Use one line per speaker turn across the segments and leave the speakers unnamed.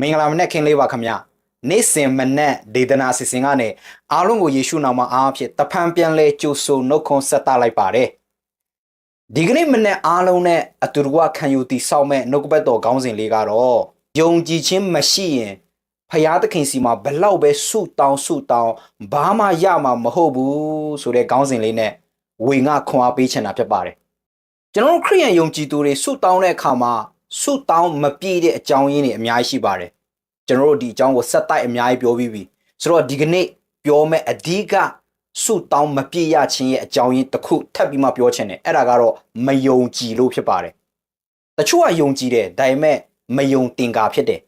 မင်္ဂလာမနက်ခင်းလေးပါခင်ဗျနေ့စဉ်မနက်ဒေသနာအစီအစဉ်ကနေအားလုံးကိုယေရှုနာမအားဖြင့်တဖန်ပြန်လဲကြိုဆိုနှုတ်ခွန်းဆက်သလိုက်ပါတယ်ဒီကနေ့မနက်အားလုံးနဲ့အတူတကွခံယူတည်ဆောက်မဲ့နှုတ်ကပတ်တော်ခေါင်းစဉ်လေးကတော့ယုံကြည်ခြင်းမရှိရင်ဖယားသခင်စီမှာဘလောက်ပဲဆုတောင်းဆုတောင်းဘာမှရမှာမဟုတ်ဘူးဆိုတဲ့ခေါင်းစဉ်လေးနဲ့ဝေငှခွန်အားပေးချင်တာဖြစ်ပါတယ်ကျွန်တော်တို့ခရိယန်ယုံကြည်သူတွေဆုတောင်းတဲ့အခါမှာ ဆုတောင်းမပြည့်တဲ့အကြောင်းရင်းတွေအများကြီးရှိပါတယ်ကျွန်တော်တို့ဒီအကြောင်းကိုဆက်တိုက်အများကြီးပြောပြီးပြီဆိုတော့ဒီကနေ့ပြောမဲ့အဓိကဆုတောင်းမပြည့်ရခြင်းရဲ့အကြောင်းရင်းတစ်ခုထပ်ပြီးမှပြောချင်တယ်အဲ့ဒါကတော့မယုံကြည်လို့ဖြစ်ပါတယ်တချို့ကယုံကြည်တယ်ဒါပေမဲ့မယုံတင်ကာဖြစ်တယ်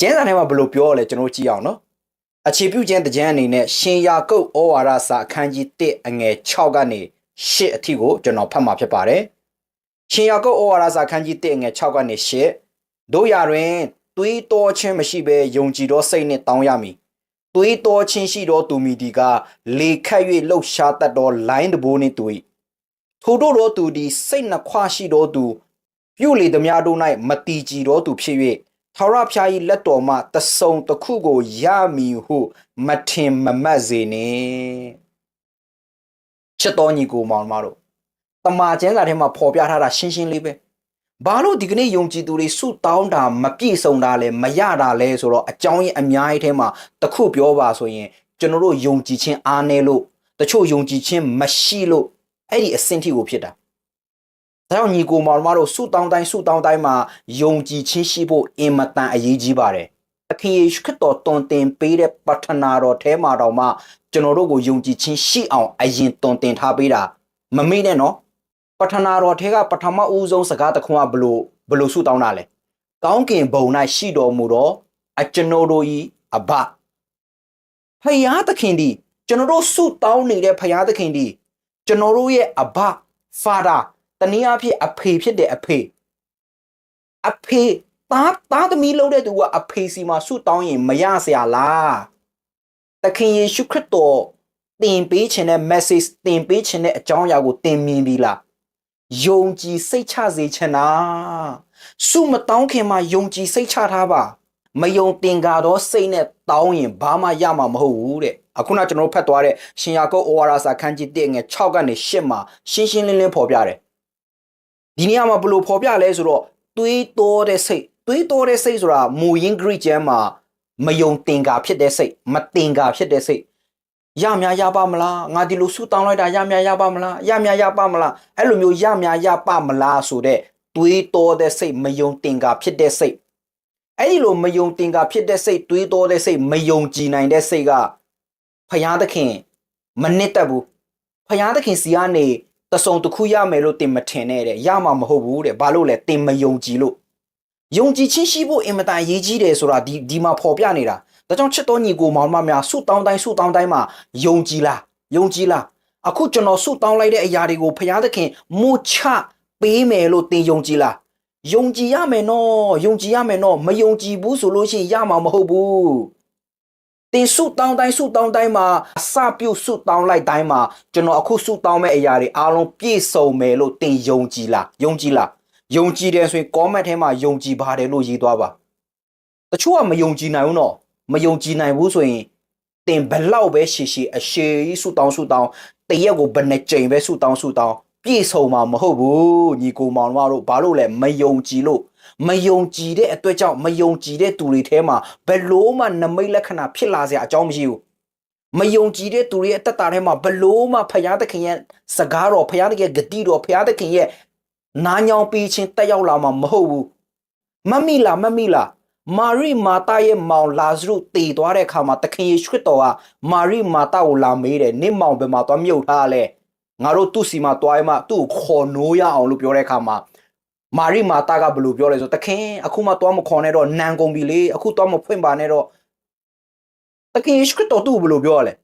ကျမ်းစာထဲမှာဘယ်လိုပြောရလဲကျွန်တော်ကြည့်အောင်နော်အခြေပြုခြင်းတကြံအနေနဲ့ရှင်ယာကုပ်ဩဝါဒစာအခန်းကြီး1အငယ်6ကနေ8အထိကိုကျွန်တော်ဖတ်မှာဖြစ်ပါတယ် ရှင်ယာကုပ်ဩဝါဒစာအခန်းကြီး1အငယ်6ကနေ8တို့ရတွင်တွေးတောခြင်းမရှိဘဲယုံကြည်သောစိတ်နှင့်တောင်းရမည်တွေးတောခြင်းရှိသောသူမီဒီကလေခတ်၍လှုပ်ရှားတတ်သောလိုင်းတဘိုးနှင့်တွေ့ထို့တို့သောသူသည်စိတ်နှခွရှိသောသူပြုလေသည်များတို့၌မတီကြည်သောသူဖြစ်၍ထာဝရဘုရား၏လက်တော်မှတဆုံတစ်ခုကိုရမည်ဟုမထင်မမှတ်စေနှင့်ချစ်တော်ညီကိုမောင်မတို့ တမာကျမ်းစာထဲမှာဖော်ပြထားတာရှင်းရှင်းလေးပဲဘာလို့ဒီကနေ့ယုံကြည်သူတွေဆုတောင်းတာမပြည့်စုံတာလဲမရတာလဲဆိုတော့အကြောင်းရင်းအများကြီးထဲမှာတစ်ခုပြောပါဆိုရင်ကျွန်တော်တို့ယုံကြည်ခြင်းအားနည်းလို့တချို့ယုံကြည်ခြင်းမရှိလို့အဲ့ဒီအဆင့်ထိကိုဖြစ်တာဒါကြောင့်ညီကိုမောင်မတို့ဆုတောင်းတိုင်းဆုတောင်းတိုင်းမှာယုံကြည်ခြင်းရှိဖို့အင်မတန်အရေးကြီးပါတယ်အခင်ယေရှုခရစ်တော်တွင်တင်ပေးတဲ့ပတ္ထနာတော်ထဲမှာတော့မှကျွန်တော်တို့ကိုယုံကြည်ခြင်းရှိအောင်အရင်တွင်တင်ထားပေးတာမမေ့နဲ့နော် ပထနာတော်ထဲကပထမဦးဆုံးစကားတခွန်းကဘလို့ဘလို့ဆုတောင်းတာလဲကောင်းကင်ဘုံ၌ရှိတော်မူသောအကျွန်ုပ်တို့၏အဘဖယားသခင်ဒီကျွန်တော်တို့ဆုတောင်းနေတဲ့ဖယားသခင်ဒီကျွန်တော်တို့ရဲ့အဘ father တနည်းအားဖြင့်အဖေဖြစ်တဲ့အဖေအဖေသားသားသမီးလုပ်တဲ့သူကအဖေစီမှာဆုတောင်းရင်မရစရာလားသခင်ယေရှုခရစ်တော်တင်ပေးခြင်းတဲ့ message တင်ပေးခြင်းတဲ့အကြောင်းအရာကိုတင်မြင်ပြီလား ယုံကြည်စိတ်ချစေချင်တာစုမတောင်းခင်မှာယုံကြည်စိတ်ချထားပါမယုံတင်ကားတော့စိတ်နဲ့တောင်းရင်ဘာမှရမှာမဟုတ်ဘူးတဲ့အခုနကျွန်တော်တို့ဖတ်သွားတဲ့ရှင်ယာကုပ်ဩဝါဒစာခန်းကြီး1ငယ်6ကနေ8မှာရှင်းရှင်းလင်းလင်းဖော်ပြတယ်ဒီနေရာမှာဘယ်လိုဖော်ပြလဲဆိုတော့တွေးတောတဲ့စိတ်တွေးတောတဲ့စိတ်ဆိုတာမူရင်း Greek ကျမ်းမှာမယုံတင်ကားဖြစ်တဲ့စိတ်မတင်ကားဖြစ်တဲ့စိတ် ရများရပါမလားငါဒီလိုဆူတောင်းလိုက်တာရများရပါမလားရများရပါမလားအဲ့လိုမျိုးရများရပါမလားဆိုတဲ့တွေးတောတဲ့စိတ်မယုံတင်ကာဖြစ်တဲ့စိတ်အဲ့ဒီလိုမယုံတင်ကာဖြစ်တဲ့စိတ်တွေးတောတဲ့စိတ်မယုံကြည်နိုင်တဲ့စိတ်ကဖယားသခင်မနစ်တက်ဘူးဖယားသခင်စီကနေတစုံတစ်ခုရမယ်လို့တင်မထင်နဲ့တဲ့ရမှာမဟုတ်ဘူးတဲ့ဘာလို့လဲတင်မယုံကြည်လို့ယုံကြည်ခြင်းရှိဖို့အင်မတန်အရေးကြီးတယ်ဆိုတာဒီဒီမှာဖော်ပြနေတာ ဒါကြောင့်ချစ်တော်ညီကိုမောင်မများဆုတောင်းတိုင်းဆုတောင်းတိုင်းမှာယုံကြည်လားယုံကြည်လားအခုကျွန်တော်ဆုတောင်းလိုက်တဲ့အရာတွေကိုဖခင်သခင်မူချပေးမယ်လို့သင်ယုံကြည်လားယုံကြည်ရမယ်နော်ယုံကြည်ရမယ်နော်မယုံကြည်ဘူးဆိုလို့ရှိရင်ရမှာမဟုတ်ဘူးတင်ဆုတောင်းတိုင်းဆုတောင်းတိုင်းမှာအစပြုဆုတောင်းလိုက်တိုင်းမှာကျွန်တော်အခုဆုတောင်းမဲ့အရာတွေအားလုံးပြည့်စုံမယ်လို့သင်ယုံကြည်လားယုံကြည်လားယုံကြည်တယ်ဆိုရင် comment ထဲမှာယုံကြည်ပါတယ်လို့ရေးသွားပါတချို့ကမယုံကြည်နိုင်ဘူးနော် မယုံကြည်နိုင်ဘူးဆိုရင်တင်ဘလောက်ပဲရှည်ရှည်အရှည်ကြီးဆူတောင်းဆူတောင်းတရက်ကိုဘယ်နှကြိမ်ပဲဆူတောင်းဆူတောင်းပြည့်စုံမှာမဟုတ်ဘူးညီကိုမောင်တို့ဘာလို့လဲမယုံကြည်လို့မယုံကြည်တဲ့အတွက်ကြောင့်မယုံကြည်တဲ့သူတွေထဲမှာဘယ်လို့မှနမိတ်လက္ခဏာဖြစ်လာစရာအကြောင်းမရှိဘူးမယုံကြည်တဲ့သူတွေရဲ့အသက်တာထဲမှာဘယ်လို့မှဖယားသခင်ရဲ့စကားတော်ဖယားသခင်ရဲ့ဂတိတော်ဖယားသခင်ရဲ့နားညောင်ပြီးချင်းတက်ရောက်လာမှာမဟုတ်ဘူးမမိလားမမိလား မာရိမာတာရဲ့မောင်လာဇရုတည်သွားတဲ့အခါမှာသခင်ယေရှုခရစ်တော်ကမာရိမာတာကိုလာမေးတယ်နင့်မောင်ဘယ်မှာသွားမြုပ်ထားလဲငါတို့သူ့စီမှာသွားရမှသူ့ကိုခေါ်နိုးရအောင်လို့ပြောတဲ့အခါမှာမာရိမာတာကဘယ်လိုပြောလဲဆိုသခင်အခုမှသွားမခေါ်နဲ့တော့နန်ကုန်ပြီလေအခုသွားမဖွင့်ပါနဲ့တော့သခင်ယေရှုခရစ်တော်သူ့ကိုဘယ်လိုပြောရလဲ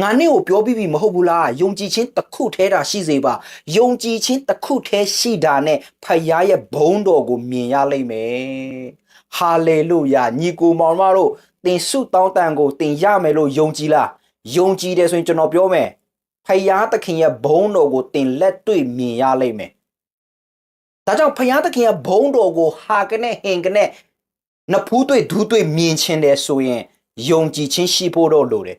ငါနဲ့ကိုပြောပြီးပြီမဟုတ်ဘူးလားယုံကြည်ခြင်းတစ်ခုထဲတာရှိစေပါယုံကြည်ခြင်းတစ်ခုထဲရှိတာနဲ့ဖခင်ရဲ့ဘုန်းတော်ကိုမြင်ရလိမ့်မယ် ဟာလေလုယာညီကိုမောင်မတို့သင်ဆုတောင်းတန်ကိုသင်ရမယ်လို့ယုံကြည်လားယုံကြည်တယ်ဆိုရင်ကျွန်တော်ပြောမယ်ဖယားသခင်ရဲ့ဘုန်းတော်ကိုသင်လက်တွေ့မြင်ရလိမ့်မယ်ဒါကြောင့်ဖယားသခင်ရဲ့ဘုန်းတော်ကိုဟာကနဲ့ဟင်ကနဲ့နှစ်ဖူးတွေ့ဒူးတွေ့မြင်ချင်းတယ်ဆိုရင်ယုံကြည်ခြင်းရှိဖို့တော့လိုတယ်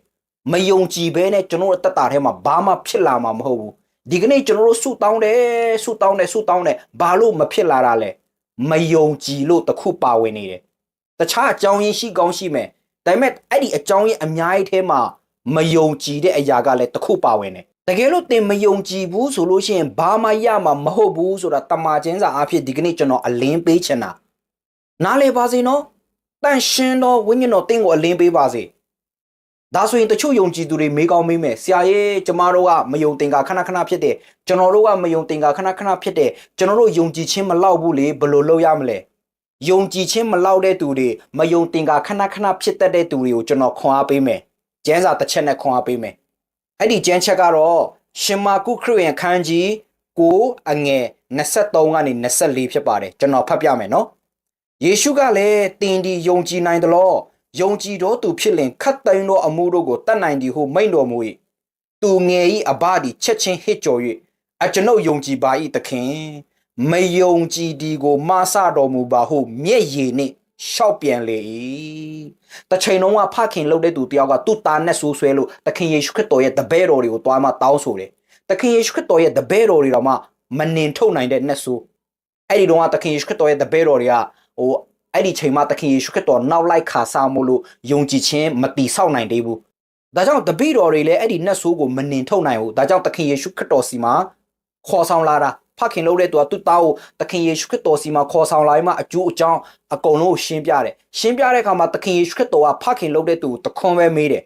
မယုံကြည်ဘဲနဲ့ကျွန်တော်တို့အသက်တာထဲမှာဘာမှဖြစ်လာမှာမဟုတ်ဘူးဒီကနေ့ကျွန်တော်တို့ဆုတောင်းတယ်ဆုတောင်းတယ်ဆုတောင်းတယ်ဘာလို့မဖြစ်လာတာလဲ မယုံကြည်လို့တခုပါဝင်နေတယ်တခြားအကြောင်းရင်းရှိကောင်းရှိမယ်ဒါပေမဲ့အဲ့ဒီအကြောင်းရင်းအများကြီးထဲမှာမယုံကြည်တဲ့အရာကလည်းတခုပါဝင်တယ်တကယ်လို့သင်မယုံကြည်ဘူးဆိုလို့ရှိရင်ဘာမှရမှာမဟုတ်ဘူးဆိုတာတမန်ကျင်းစာအဖြစ်ဒီကနေ့ကျွန်တော်အလင်းပေးချင်တာနားလေပါစေနော်တန်ရှင်းတော့ဝိညာဉ်တော်တင့်ကိုအလင်းပေးပါစေ ဒါဆိုရင်တချို့ယုံကြည်သူတွေမေးကောင်းမေးမယ်ဆရာရဲ့ကျမတို့ကမယုံတင်ကခဏခဏဖြစ်တယ်ကျွန်တော်တို့ကမယုံတင်ကခဏခဏဖြစ်တယ်ကျွန်တော်တို့ယုံကြည်ခြင်းမလောက်ဘူးလေဘယ်လိုလုပ်ရမလဲယုံကြည်ခြင်းမလောက်တဲ့သူတွေမယုံတင်ကခဏခဏဖြစ်တတ်တဲ့သူတွေကိုကျွန်တော်ခွန်အားပေးမယ်ကျမ်းစာတစ်ချက်နဲ့ခွန်အားပေးမယ်အဲ့ဒီကျမ်းချက်ကတော့ရှင်မာကုခရစ်ယာန်ခန်းကြီး9အငယ်23ကနေ24ဖြစ်ပါတယ်ကျွန်တော်ဖတ်ပြမယ်နော်ယေရှုကလည်းတင်ဒီယုံကြည်နိုင်တယ်လို့ ယုံကြည်တော်သူဖြစ်လင်ခတ်သိမ်းသောအမှုတို့ကိုတတ်နိုင်သည်ဟုမိန့်တော်မူ၏သူငယ်ဤအဘသည်ချက်ချင်းဟစ်ကြော်၍အကျွန်ုပ်ယုံကြည်ပါ၏သခင်မယုံကြည်ဒီကိုမဆတော်မူပါဟုမျက်ရည်နှင့်ရှောက်ပြန်လေ၏တချိန်လုံးကဖခင်လှုပ်တဲ့သူတယောက်ကသူ့သားနဲ့ဆိုးဆွဲလို့သခင်ယေရှုခရစ်တော်ရဲ့တပည့်တော်တွေကိုတွားမှတောင်းဆိုတယ်သခင်ယေရှုခရစ်တော်ရဲ့တပည့်တော်တွေတော့မှမနှင်ထုတ်နိုင်တဲ့နဲ့ဆိုးအဲ့ဒီတော့ကသခင်ယေရှုခရစ်တော်ရဲ့တပည့်တော်တွေကဟို အဲ့ဒီချိန်မှာသခင်ယေရှုခရစ်တော်နောက်လိုက်ခါစားမို့လို့ယုံကြည်ခြင်းမတိဆောက်နိုင်သေးဘူးဒါကြောင့်တပည့်တော်တွေလည်းအဲ့ဒီနတ်ဆိုးကိုမနှင်ထုတ်နိုင်ဘူးဒါကြောင့်သခင်ယေရှုခရစ်တော်စီမှာခေါ်ဆောင်လာတာဖခင်လို့တဲ့သူကသူ့သားကိုသခင်ယေရှုခရစ်တော်စီမှာခေါ်ဆောင်လာပြီးမှအကျိုးအကြောင်းအကုန်လုံးကိုရှင်းပြတယ်ရှင်းပြတဲ့အခါမှာသခင်ယေရှုခရစ်တော်ကဖခင်လို့တဲ့သူကိုတခွန်းပဲမေးတယ်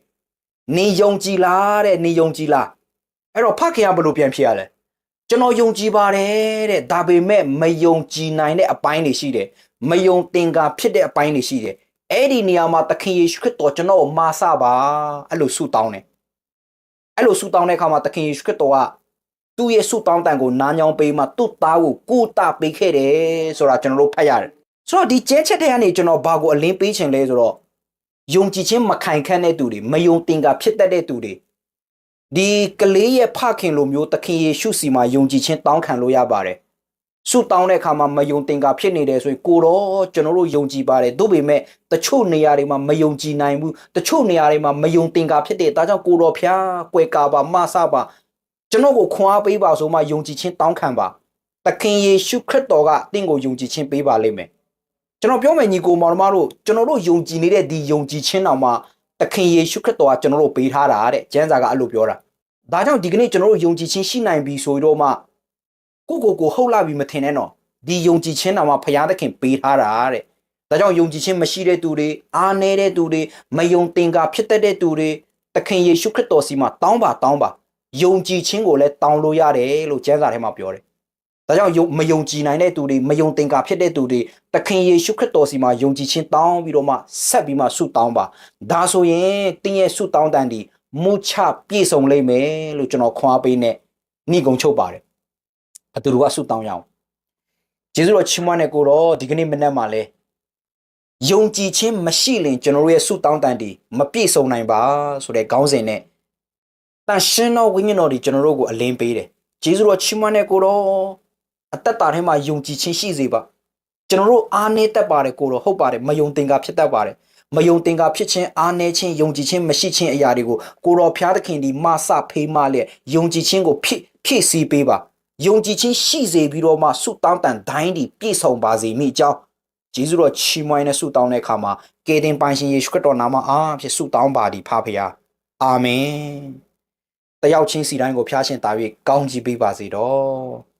နေယုံကြည်လားတဲ့နေယုံကြည်လားအဲ့တော့ဖခင်ကဘယ်လိုပြန်ဖြစ်ရလဲကျွန်တော်ယုံကြည်ပါတယ်တဲ့ဒါပေမဲ့မယုံကြည်နိုင်တဲ့အပိုင်းတွေရှိတယ် မယုံတင်ကာဖြစ်တဲ့အပိုင်းတွေရှိတယ်အဲ့ဒီနေရာမှာသခင်ယေရှုခရစ်တော်ကျွန်တော်ကိုမာစပါအဲ့လိုဆုတောင်းတယ်အဲ့လိုဆုတောင်းတဲ့အခါမှာသခင်ယေရှုခရစ်တော်ကသူ့ရဲ့ဆုတောင်းတန်ကိုနားညောင်းပေးမှသူ့သားကိုကုတပေးခဲ့တယ်ဆိုတာကျွန်တော်တို့ဖတ်ရတယ်ဆိုတော့ဒီကျဲချက်တဲ့ကနေကျွန်တော်ဘာကိုအလင်းပေးချင်လဲဆိုတော့ယုံကြည်ခြင်းမခိုင်ခန့်တဲ့သူတွေမယုံတင်ကာဖြစ်တတ်တဲ့သူတွေဒီကလေးရဲ့ဖခင်လိုမျိုးသခင်ယေရှုစီမှာယုံကြည်ခြင်းတောင်းခံလို့ရပါတယ် ဆုတောင်းတဲ့အခါမှာမယုံတင်ကာဖြစ်နေတယ်ဆိုရင်ကိုတော့ကျွန်တော်တို့ယုံကြည်ပါတယ်သို့ပေမဲ့တချို့နေရာတွေမှာမယုံကြည်နိုင်ဘူးတချို့နေရာတွေမှာမယုံတင်ကာဖြစ်တယ်ဒါကြောင့်ကိုတော်ဖျားကွယ်ကာပါမဆပါကျွန်တော်ကိုခွန်အားပေးပါဆိုမှယုံကြည်ခြင်းတောင်းခံပါသခင်ယေရှုခရစ်တော်ကတင့်ကိုယုံကြည်ခြင်းပေးပါလိမ့်မယ်ကျွန်တော်ပြောမယ်ညီကိုမောင်နှမတို့ကျွန်တော်တို့ယုံကြည်နေတဲ့ဒီယုံကြည်ခြင်းတော်မှာသခင်ယေရှုခရစ်တော်ကကျွန်တော်တို့ပေးထားတာတဲ့ကျမ်းစာကအဲ့လိုပြောတာဒါကြောင့်ဒီကနေ့ကျွန်တော်တို့ယုံကြည်ခြင်းရှိနိုင်ပြီဆိုတော့မှ ကိုကိုကိုဟုတ်လာပြီမထင်နဲ့နော်ဒီယုံကြည်ခြင်းတော်မှာဖခင်သခင်ပေးထားတာတဲ့ဒါကြောင့်ယုံကြည်ခြင်းမရှိတဲ့သူတွေအားနည်းတဲ့သူတွေမယုံတင်ကာဖြစ်တတ်တဲ့သူတွေသခင်ယေရှုခရစ်တော်စီမှာတောင်းပါတောင်းပါယုံကြည်ခြင်းကိုလည်းတောင်းလို့ရတယ်လို့ကျမ်းစာထဲမှာပြောတယ်။ဒါကြောင့်ယုံမယုံကြည်နိုင်တဲ့သူတွေမယုံတင်ကာဖြစ်တဲ့သူတွေသခင်ယေရှုခရစ်တော်စီမှာယုံကြည်ခြင်းတောင်းပြီးတော့မှဆက်ပြီးမှဆုတောင်းပါ။ဒါဆိုရင်တင်းရဲ့ဆုတောင်းတန်ဒီမုချပြည့်စုံလိမ့်မယ်လို့ကျွန်တော်ခွန်အားပေးနဲ့နှိကုံချုပ်ပါတယ်။ အတူတူကဆုတောင်းရအောင်။ယေရှုတော်ချီးမွမ်းတဲ့ကိုတော့ဒီကနေ့မနက်မှာလဲယုံကြည်ခြင်းမရှိရင်ကျွန်တော်တို့ရဲ့ဆုတောင်းတန်ဒီမပြည့်စုံနိုင်ပါဆိုတဲ့ခေါင်းစဉ်နဲ့တန်ရှင်းသောဝိညာဉ်တော်ဒီကျွန်တော်တို့ကိုအလင်းပေးတယ်။ဂျေဇုတော်ချီးမွမ်းတဲ့ကိုတော့အသက်တာထဲမှာယုံကြည်ခြင်းရှိစေပါ။ကျွန်တော်တို့အားနည်းတတ်ပါတယ်ကိုတော့ဟုတ်ပါတယ်မယုံတင်ကဖြစ်တတ်ပါတယ်။မယုံတင်ကဖြစ်ခြင်းအားနည်းခြင်းယုံကြည်ခြင်းမရှိခြင်းအရာတွေကိုကိုတော်ဖျားသခင်ဒီမဆဖေးမလျက်ယုံကြည်ခြင်းကိုဖြစ်ဖြစ်စီပေးပါ။ ယုံကြည်ခြင်းရှိစေပြီးတော့မှဆုတောင်းတန်တိုင်းဒီပြည့်စုံပါစေမိအကြောင်းဂျေဇုတော်ချီးမွမ်းတဲ့ဆုတောင်းတဲ့အခါမှာကေတင်ပိုင်ရှင်ယေရှုခရစ်တော်နာမအားဖြင့်ဆုတောင်းပါသည်ဖဖရာအာမင်တယောက်ချင်းစီတိုင်းကိုဖျားရှင်တာ၍ကောင်းချီးပေးပါစေတော့